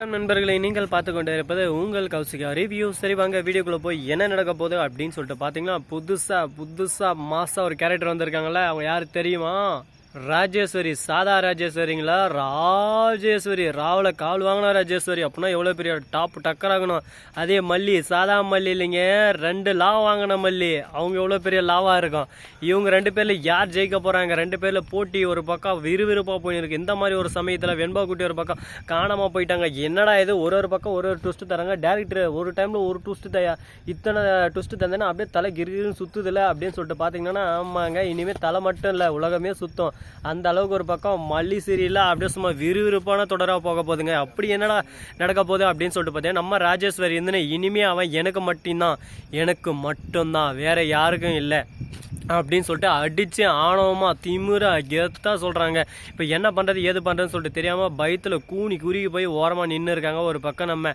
நண்பர்களை நீங்கள் பார்த்து கொண்டு இருப்பது உங்கள் கௌசிகா ரிவ்யூ சரி வாங்க வீடியோக்குள்ளே போய் என்ன நடக்க போகுது அப்படின்னு சொல்லிட்டு பார்த்தீங்கன்னா புதுசாக புதுசாக மாசா ஒரு கேரக்டர் வந்திருக்காங்களே அவங்க யார் தெரியுமா? ராஜேஸ்வரி சாதா ராஜேஸ்வரிங்களா? ராஜேஸ்வரி ராவில் கால் வாங்கினா ராஜேஸ்வரி அப்படின்னா எவ்வளோ பெரிய டாப் டக்கர் ஆகணும். அதே மல்லி சாதா மல்லி இல்லைங்க ரெண்டு லா வாங்கின மல்லி. அவங்க எவ்வளோ பெரிய லாவாக இருக்கும். இவங்க ரெண்டு பேரில் யார் ஜெயிக்க போகிறாங்க ரெண்டு பேரில் போட்டி ஒரு பக்கம் விறுவிறுப்பாக போயிருக்கு. இந்த மாதிரி ஒரு சமயத்தில் வெண்பா குட்டி ஒரு பக்கம் காணாமல் போயிட்டாங்க. என்னடா இது? ஒரு ஒரு பக்கம் ஒரு ஒரு ட்விஸ்ட் தராங்க. டேரக்டர் ஒரு டைமில் ஒரு ட்விஸ்ட் தயா. இத்தனை ட்விஸ்ட்டு தந்தேன்னா அப்படியே தலை கிருகிருன்னு சுற்றுதில்ல அப்படின்னு சொல்லிட்டு பார்த்தீங்கன்னா ஆமாங்க இனிமேல் தலை மட்டும் இல்லை உலகமே சுத்தம். அந்த அளவுக்கு ஒரு பக்கம் மல்லி சீரியலில் அப்படியே சும்மா விறுவிறுப்பான தொடராக போக போகுதுங்க. அப்படி என்னடா நடக்க போகுது அப்படின்னு சொல்லிட்டு பார்த்தீங்கன்னா நம்ம ராஜேஸ்வரி இருந்துன்னு இனிமே அவன் எனக்கு மட்டும்தான். எனக்கு மட்டும்தான். வேற யாருக்கும் இல்லை. அப்படின்னு சொல்லிட்டு அடித்து ஆணவமாக திமுறை கெத்தாக சொல்கிறாங்க இப்போ என்ன பண்ணுறது ஏது பண்ணுறதுன்னு சொல்லிட்டு தெரியாமல் பயத்தில் கூனி குறுகி போய் ஓரமாக நின்று இருக்காங்க. ஒரு பக்கம் நம்ம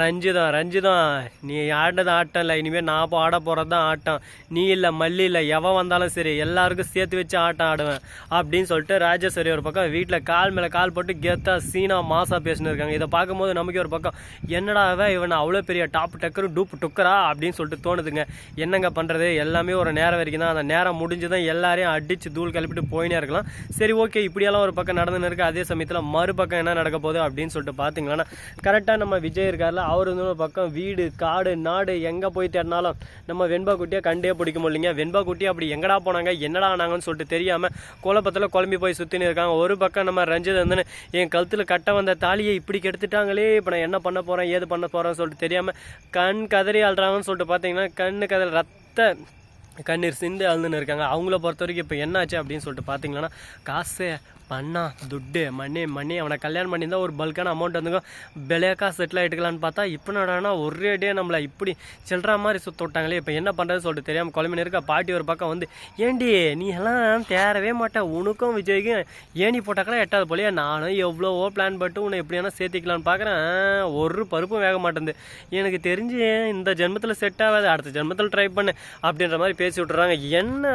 ரஞ்சிதம் ரஞ்சிதம் நீ ஆடினது ஆட்டம் இல்லை. இனிமேல் நான் இப்போ ஆட போகிறது தான் ஆட்டம். நீ இல்லை மல்லி இல்லை. எவன் வந்தாலும் சரி எல்லாருக்கும் சேர்த்து வச்சு ஆட்டம் ஆடுவேன். அப்படின்னு சொல்லிட்டு ராஜேஸ்வரி ஒரு பக்கம் வீட்டில் கால் மேலே கால் போட்டு கெத்தாக சீனா மாசாக பேசினு இருக்காங்க. இதை பார்க்கும்போது நமக்கு ஒரு பக்கம் என்னடா அவன் இவன் அவ்வளோ பெரிய டாப் டக்கரு டூப் டுக்கரா? அப்படின்னு சொல்லிட்டு தோணுதுங்க. என்னங்க பண்ணுறது எல்லாமே ஒரு நேரம் வரைக்கும் தான். அந்த நேரம் முடிஞ்சதும் எல்லாரையும் அடித்து தூள் கிளப்பிட்டு போயினே இருக்கலாம். சரி ஓகே இப்படியெல்லாம் ஒரு பக்கம் நடந்துன்னு இருக்கு. அதே சமயத்தில் மறுபக்கம் என்ன நடக்க போகுது அப்படின்னு சொல்லிட்டு பார்த்தீங்கன்னா கரெக்டாக நம்ம விஜய் இருக்கார்ல அவர் வந்து ஒரு பக்கம் வீடு காடு நாடு எங்கே போய் தேடினாலும் நம்ம வெண்பா குட்டியை கண்டே பிடிக்க முடியலைங்க வெண்பா குட்டி அப்படி எங்கடா போனாங்க என்னடா ஆனாங்கன்னு சொல்லிட்டு தெரியாமல் குழப்பத்தில் குழம்பி போய் சுற்றின்னு இருக்காங்க. ஒரு பக்கம் நம்ம ரஞ்சித் வந்து என் கழுத்தில் கட்ட வந்த தாலியை இப்படி கெடுத்துட்டாங்களே இப்போ நான் என்ன பண்ண போகிறேன் ஏது பண்ண போகிறேன்னு சொல்லிட்டு தெரியாமல் கண் கதறி அழுறாங்கன்னு சொல்லிட்டு பார்த்தீங்கன்னா கண்ணு கதறி ரத்த கண்ணீர் சிந்து அழுதுன்னு இருக்காங்க. அவங்கள பொறுத்த வரைக்கும் இப்போ என்னாச்சு அப்படின்னு சொல்லிட்டு பார்த்தீங்கன்னா காசு பண்ணா துட்டு மணி மணி அவனை கல்யாணம் பண்ணியிருந்தா ஒரு பல்கான அமௌண்ட் வந்துக்கும். விலையாக்கா செட்டில் ஆகிட்டுக்கலான்னு பார்த்தா இப்போ நடனா ஒரே டே நம்மளை இப்படி செல்ற மாதிரி சுத்த விட்டாங்களே. இப்போ என்ன பண்ணுறதுன்னு சொல்லிட்டு தெரியாமல் குழம்பின இருக்க பாட்டி ஒரு பக்கம் வந்து ஏண்டி நீ எல்லாம் தேரவே மாட்டேன். உனக்கும் விஜய்க்கும் ஏணி போட்டாக்கலாம் எட்டாவது போலியா. நானும் எவ்வளோவோ பிளான் பண்ணிட்டு உன்னை எப்படியானா சேர்த்திக்கலான்னு பார்க்குறேன் ஒரு பருப்பும் வேக மாட்டேங்குது. எனக்கு தெரிஞ்சு இந்த ஜென்மத்தில் செட் ஆகாது. அடுத்த ஜென்மத்தில் ட்ரை பண்ணு. அப்படின்ற மாதிரி பேசி விட்டுறாங்க என்ன?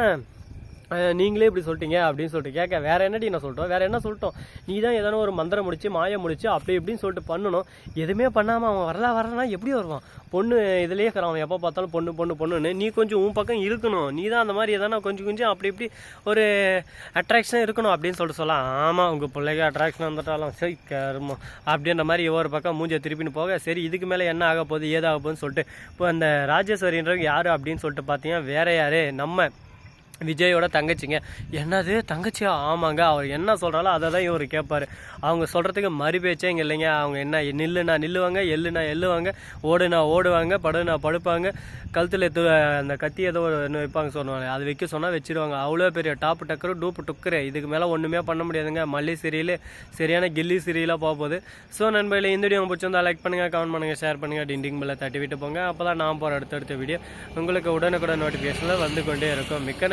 நீங்களே இப்படி சொல்லிட்டீங்க அப்படின்னு சொல்லிட்டு கேட்க வேற என்னடி நான் சொல்லிட்டோம்? வேற என்ன சொல்லிட்டோம்? நீ தான் எதனா ஒரு மந்திரம் முடிச்சு மாயம் முடிச்சு அப்படி இப்படின்னு சொல்லிட்டு பண்ணணும். எதுவுமே பண்ணாமல் அவன் வரலா வரலனா எப்படி வருவான்? பொண்ணு இதுலேயே இருக்கிறான். அவன் எப்போ பார்த்தாலும் பொண்ணு பொண்ணு பொண்ணுன்னு. நீ கொஞ்சம் உன் பக்கம் இருக்கணும். நீ தான் அந்த மாதிரி எதனா கொஞ்சம் கொஞ்சம் அப்படி இப்படி ஒரு அட்ராக்ஷன் இருக்கணும் அப்படின்னு சொல்லிட்டு சொல்லலாம். ஆமாம் உங்கள் பிள்ளைக்கு அட்ராக்ஷன் வந்துட்டாலும் சரி கருமோ அப்படின்ற மாதிரி ஒரு பக்கம் மூஞ்சை திருப்பின்னு போக சரி இதுக்கு மேலே என்ன ஆக போகுது ஏதாக போகுதுன்னு சொல்லிட்டு இப்போ அந்த ராஜேஸ்வரின்றவங்க யார் அப்படின்னு சொல்லிட்டு பார்த்தீங்கன்னா வேற யார்? நம்ம விஜயோட தங்கச்சிங்க. என்னது? தங்கச்சியா? ஆமாங்க. அவர் என்ன சொல்கிறாலோ அதை தான் இவர் கேட்பாரு அவங்க சொல்கிறதுக்கு மறு பேச்சே இங்கே இல்லைங்க. அவங்க என்ன நில்லுனா நில்லுவாங்க எள்ளுனா எள்ளுவாங்க ஓடுனா ஓடுவாங்க படுனா படுப்பாங்க கழுத்தில் எத்து அந்த கத்தி ஏதோ ஒன்று வைப்பாங்க சொல்லுவாங்க. அது வைக்க சொன்னால் வச்சிருவாங்க. அவ்வளோ பெரிய டாப்பு டக்கரு டூப்பு டுக்கரு. இதுக்கு மேலே ஒன்றுமே பண்ண முடியாதுங்க. மல்லி சீரியல் சரியான கில்லி சீரியலாக போக போகுது ஸோ நண்பர்களே இந்த வீடியோ பிடிச்சிருந்தா லைக் பண்ணுங்கள் கமெண்ட் பண்ணுங்கள் ஷேர் பண்ணுங்கள் டிண்டிங் பில்லை தட்டி விட்டு போங்க. அப்போ தான் நான் போகிற அடுத்தடுத்த வீடியோ உங்களுக்கு உடனுக்குடன் நோட்டிஃபிகேஷனில் வந்து கொண்டே இருக்கும். மிக்க